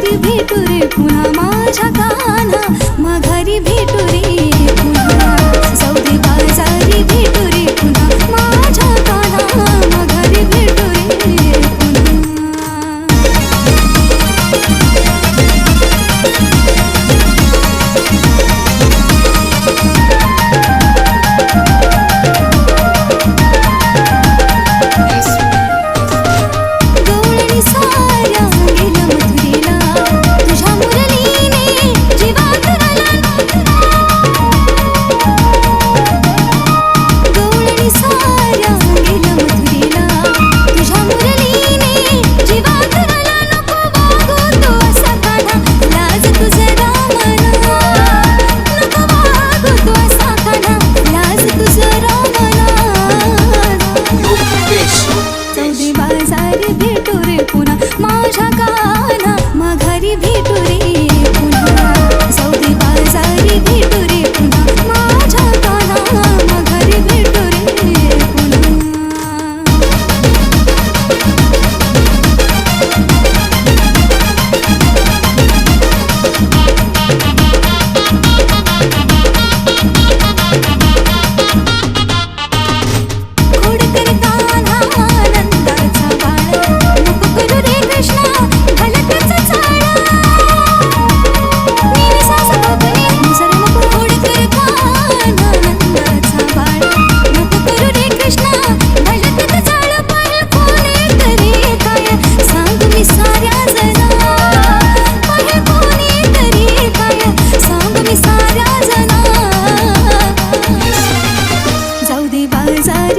भी तुरे पुन्हा माझ्या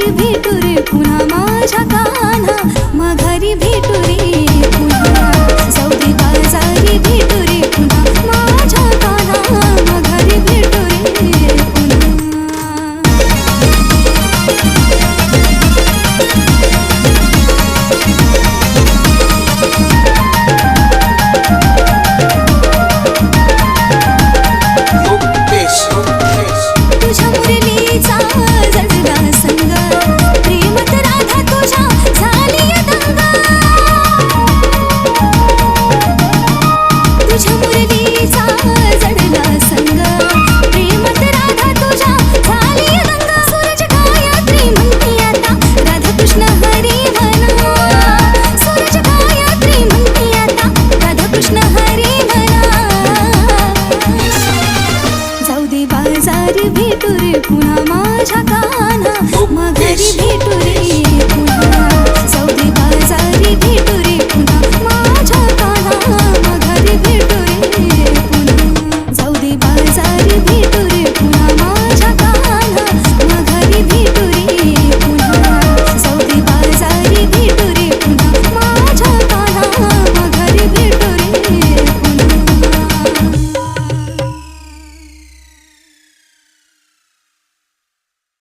माघारी भेटू रे पुन्हा माझ्या कान्हा माघारी भेटू रे पुन्हा. सौदी बाजारी भेटू रे पुन्हा माझ्या कृष्ण हरी जाऊ दे बाजार भेटू रे पुन्हा माझ्या काना मग भेटू